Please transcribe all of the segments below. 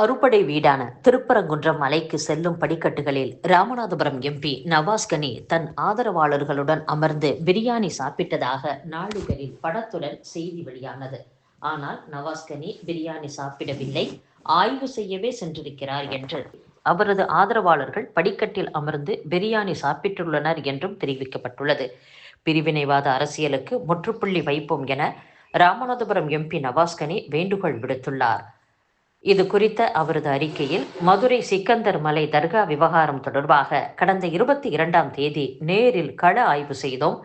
அறுபடை வீடான திருப்பரங்குன்றம் மலைக்கு செல்லும் படிக்கட்டுகளில் ராமநாதபுரம் எம்பி நவாஸ் கனி தன் ஆதரவாளர்களுடன் அமர்ந்து பிரியாணி சாப்பிட்டதாக நாளிதழில் படத்துடன் செய்தி வெளியானது. ஆனால் நவாஸ் கனி பிரியாணி சாப்பிடவில்லை ஆய்வு செய்யவே சென்றிருக்கிறார் என்று. அவரது ஆதரவாளர்கள் படிக்கட்டில் அமர்ந்து பிரியாணி சாப்பிட்டுள்ளனர் என்றும் தெரிவிக்கப்பட்டுள்ளது. பிரிவினைவாத அரசியலுக்கு முற்றுப்புள்ளி வைப்போம் என ராமநாதபுரம் எம்பி நவாஸ்கனி வேண்டுகோள் விடுத்துள்ளார். இது குறித்த அவரது அறிக்கையில் மதுரை சிக்கந்தர் மலை தர்கா விவகாரம் தொடர்பாக கடந்த இருபத்தி இரண்டாம் தேதி நேரில் கள ஆய்வு செய்தோம்.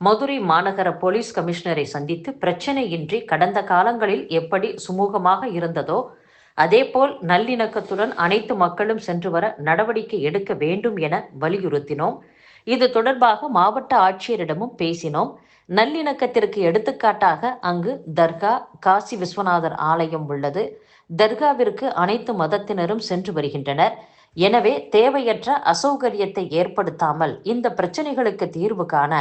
மதுரை மாநகர போலீஸ் கமிஷனரை சந்தித்து பிரச்சனையின்றி கடந்த காலங்களில் எப்படி சுமூகமாக இருந்ததோ அதேபோல் நல்லிணக்கத்துடன் அனைத்து மக்களும் சென்று வர நடவடிக்கை எடுக்க வேண்டும் என வலியுறுத்தினோம். இது தொடர்பாக மாவட்ட ஆட்சியரிடமும் பேசினோம். நல்லிணக்கத்திற்கு எடுத்துக்காட்டாக அங்கு தர்கா காசி விஸ்வநாதர் ஆலயம் உள்ளது. தர்காவிற்கு அனைத்து மதத்தினரும் சென்று வருகின்றனர். எனவே தேவையற்ற அசௌகரியத்தை ஏற்படுத்தாமல் இந்த பிரச்சனைகளுக்கு தீர்வு காண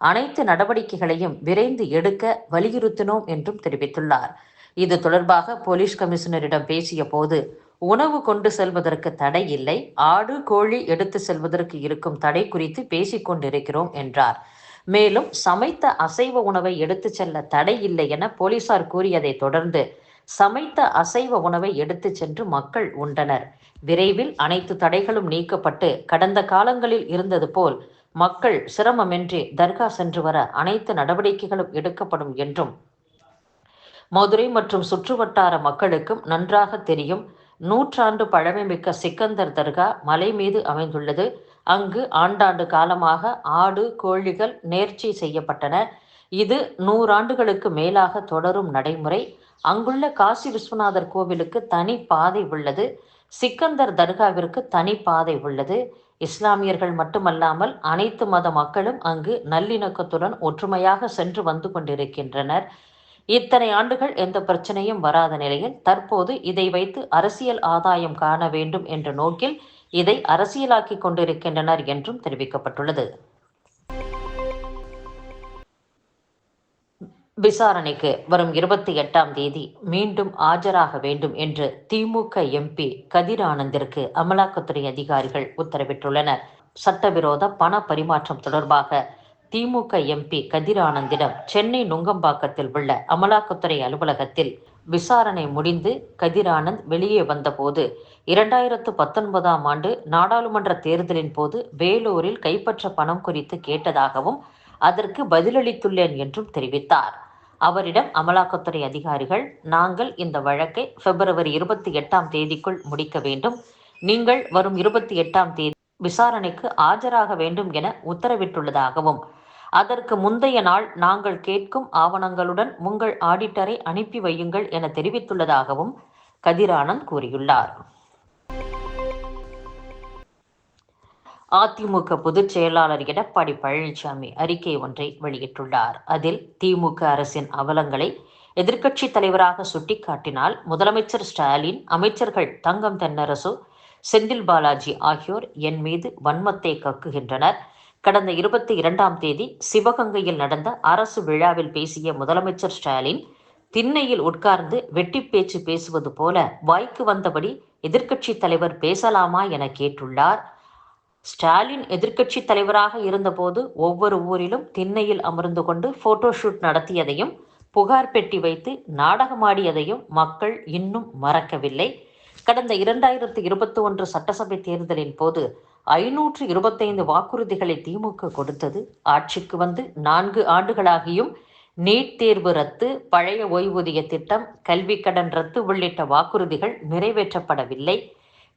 அனைத்து நடவடிக்கைகளையும் விரைந்து எடுக்க வலியுறுத்தினோம் என்றும் தெரிவித்துள்ளார். இது தொடர்பாக போலீஸ் கமிஷனரிடம் பேசிய போது உணவு கொண்டு செல்வதற்கு தடை இல்லை ஆடு கோழி எடுத்து செல்வதற்கு இருக்கும் தடை குறித்து பேசிக் கொண்டிருக்கிறோம் என்றார். மேலும் சமைத்த அசைவ உணவை எடுத்து செல்ல தடை இல்லை என போலீசார் கூறியதை தொடர்ந்து சமைத்த அசைவ உணவை எடுத்து சென்று மக்கள் உண்டனர். விரைவில் அனைத்து தடைகளும் நீக்கப்பட்டு கடந்த காலங்களில் இருந்தது போல் மக்கள் சிரமமின்றி தர்கா சென்று வர அனைத்து நடவடிக்கைகளும் எடுக்கப்படும் என்றும் மதுரை மற்றும் சுற்றுவட்டார மக்களுக்கும் நன்றாக தெரியும். நூற்றாண்டு பழமைமிக்க சிக்கந்தர் தர்கா மலை மீது அமைந்துள்ளது. அங்கு ஆண்டாண்டு காலமாக ஆடு கோழிகள் நேர்ச்சி செய்யப்பட்டன. இது நூறாண்டுகளுக்கு மேலாக தொடரும் நடைமுறை. அங்குள்ள காசி விஸ்வநாதர் கோவிலுக்கு தனி பாதை உள்ளது. சிக்கந்தர் தர்காவிற்கு தனி பாதை உள்ளது. இஸ்லாமியர்கள் மட்டுமல்லாமல் அனைத்து மத மக்களும் அங்கு நல்லிணக்கத்துடன் ஒற்றுமையாக சென்று வந்து கொண்டிருக்கின்றனர். இத்தனை ஆண்டுகள் எந்த பிரச்சனையும் வராத நிலையில் தற்போது இதை வைத்து அரசியல் ஆதாயம் காண வேண்டும் என்ற நோக்கில் இதை அரசியலாக்கி கொண்டிருக்கின்றனர் என்றும் தெரிவிக்கப்பட்டுள்ளது. விசாரணைக்கு வரும் இருபத்தி எட்டாம் தேதி மீண்டும் ஆஜராக வேண்டும் என்று திமுக எம்பி கதிர் ஆனந்திற்கு அமலாக்கத்துறை அதிகாரிகள் உத்தரவிட்டுள்ளனர். சட்டவிரோத பண பரிமாற்றம் தொடர்பாக திமுக எம்பி கதிரானந்திடம் சென்னை நுங்கம்பாக்கத்தில் உள்ள அமலாக்கத்துறை அலுவலகத்தில் விசாரணை முடிந்து கதிரானந்த் வெளியே வந்தபோது இரண்டாயிரத்து பத்தொன்பதாம் ஆண்டு நாடாளுமன்ற தேர்தலின் போது வேலூரில் கைப்பற்ற பணம் குறித்து கேட்டதாகவும் அதற்கு பதிலளித்துள்ளேன் என்றும் தெரிவித்தார். அவரிடம் அமலாக்கத்துறை அதிகாரிகள் நாங்கள் இந்த வழக்கை பிப்ரவரி இருபத்தி எட்டாம் தேதிக்குள் முடிக்க வேண்டும். நீங்கள் வரும் இருபத்தி எட்டாம் தேதி விசாரணைக்கு ஆஜராக வேண்டும் என உத்தரவிட்டுள்ளதாகவும் அதற்கு முந்தைய நாள் நாங்கள் கேட்கும் ஆவணங்களுடன் உங்கள் ஆடிட்டரை அனுப்பி வையுங்கள் என தெரிவித்துள்ளதாகவும் கதிரானந்த் கூறியுள்ளார். அதிமுக பொதுச் செயலாளர் எடப்பாடி பழனிசாமி அறிக்கை ஒன்றை வெளியிட்டுள்ளார். அதில் திமுக அரசின் அவலங்களை எதிர்க்கட்சி தலைவராக சுட்டிக்காட்டினால் முதலமைச்சர் ஸ்டாலின் அமைச்சர்கள் தங்கம் தென்னரசு செந்தில் பாலாஜி ஆகியோர் என் மீது வன்மத்தை கக்குகின்றனர். கடந்த இருபத்தி இரண்டாம் தேதி சிவகங்கையில் நடந்த அரசு விழாவில் பேசிய முதலமைச்சர் ஸ்டாலின் திண்ணையில் உட்கார்ந்து வெட்டி பேச்சு பேசுவது போல வாய்க்கு வந்தபடி எதிர்க்கட்சி தலைவர் பேசலாமா என கேட்டுள்ளார். ஸ்டாலின் எதிர்க்கட்சி தலைவராக இருந்தபோது ஒவ்வொரு ஊரிலும் திண்ணையில் அமர்ந்து கொண்டு போட்டோஷூட் நடத்தியதையும் புகார் பெட்டி வைத்து நாடகமாடியதையும் மக்கள் இன்னும் மறக்கவில்லை. கடந்த இரண்டாயிரத்து இருபத்தி ஒன்று சட்டசபை தேர்தலின் போது ஐநூற்று இருபத்தைந்து வாக்குறுதிகளை திமுக கொடுத்தது. ஆட்சிக்கு வந்து நான்கு ஆண்டுகளாகியும் நீட் தேர்வு ரத்து பழைய ஓய்வூதிய திட்டம் கல்வி கடன் ரத்து உள்ளிட்ட வாக்குறுதிகள் நிறைவேற்றப்படவில்லை.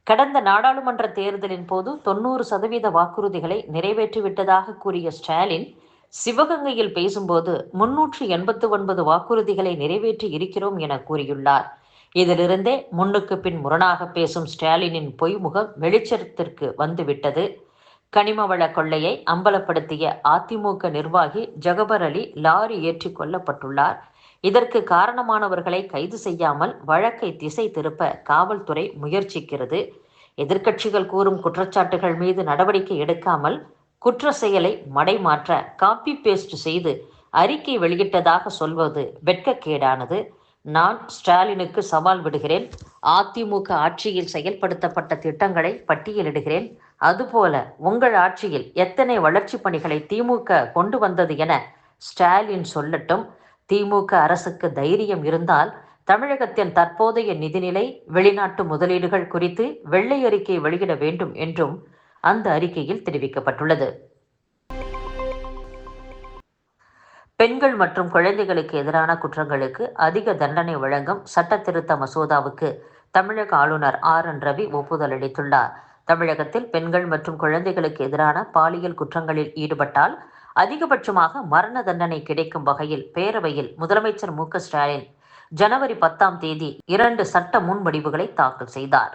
கடந்த நாடாளுமன்ற தேர்தலின் போது தொண்ணூறு சதவீத வாக்குறுதிகளை நிறைவேற்றிவிட்டதாக கூறிய ஸ்டாலின் சிவகங்கையில் பேசும்போது முன்னூற்று எண்பத்து ஒன்பது வாக்குறுதிகளை நிறைவேற்றி இருக்கிறோம் என கூறியுள்ளார். இதிலிருந்தே முன்னுக்கு பின் முரணாக பேசும் ஸ்டாலினின் பொய்முகம் வெளிச்சத்திற்கு வந்துவிட்டது. கனிமவள கொள்ளையை அம்பலப்படுத்திய அதிமுக நிர்வாகி ஜகபர் அலி லாரி ஏற்றி கொல்லப்பட்டுள்ளார் இதற்கு காரணமானவர்களை கைது செய்யாமல் வழக்கை திசை திருப்ப காவல்துறை முயற்சிக்கிறது. எதிர்க்கட்சிகள் கூறும் குற்றச்சாட்டுகள் மீது நடவடிக்கை எடுக்காமல் குற்ற செயலை மடைமாற்ற காப்பி பேஸ்ட் செய்து அறிக்கை வெளியிட்டதாக சொல்வது வெட்கக்கேடானது. நான் ஸ்டாலினுக்கு சவால் விடுகிறேன். அதிமுக ஆட்சியில் செயல்படுத்தப்பட்ட திட்டங்களை பட்டியலிடுகிறேன். அதுபோல உங்கள் ஆட்சியில் எத்தனை வளர்ச்சிப் பணிகளை திமுக கொண்டு வந்தது என ஸ்டாலின் சொல்லட்டும். திமுக அரசுக்கு தைரியம் இருந்தால் தமிழகத்தின் தற்போதைய நிதிநிலை வெளிநாட்டு முதலீடுகள் குறித்து வெள்ளை அறிக்கை வெளியிட வேண்டும் என்றும் அந்த அறிக்கையில் தெரிவிக்கப்பட்டுள்ளது. பெண்கள் மற்றும் குழந்தைகளுக்கு எதிரான குற்றங்களுக்கு அதிக தண்டனை வழங்கும் சட்ட திருத்த மசோதாவுக்கு தமிழக ஆளுநர் ஆர் என் ரவி ஒப்புதல் அளித்துள்ளார். தமிழகத்தில் பெண்கள் மற்றும் குழந்தைகளுக்கு எதிரான பாலியல் குற்றங்களில் ஈடுபட்டால் அதிகபட்சமாக மரண தண்டனை கிடைக்கும் வகையில் பேரவையில் முதலமைச்சர் மு க ஸ்டாலின் ஜனவரி பத்தாம் தேதி இரண்டு சட்ட முன்வடிவுகளை தாக்கல் செய்தார்.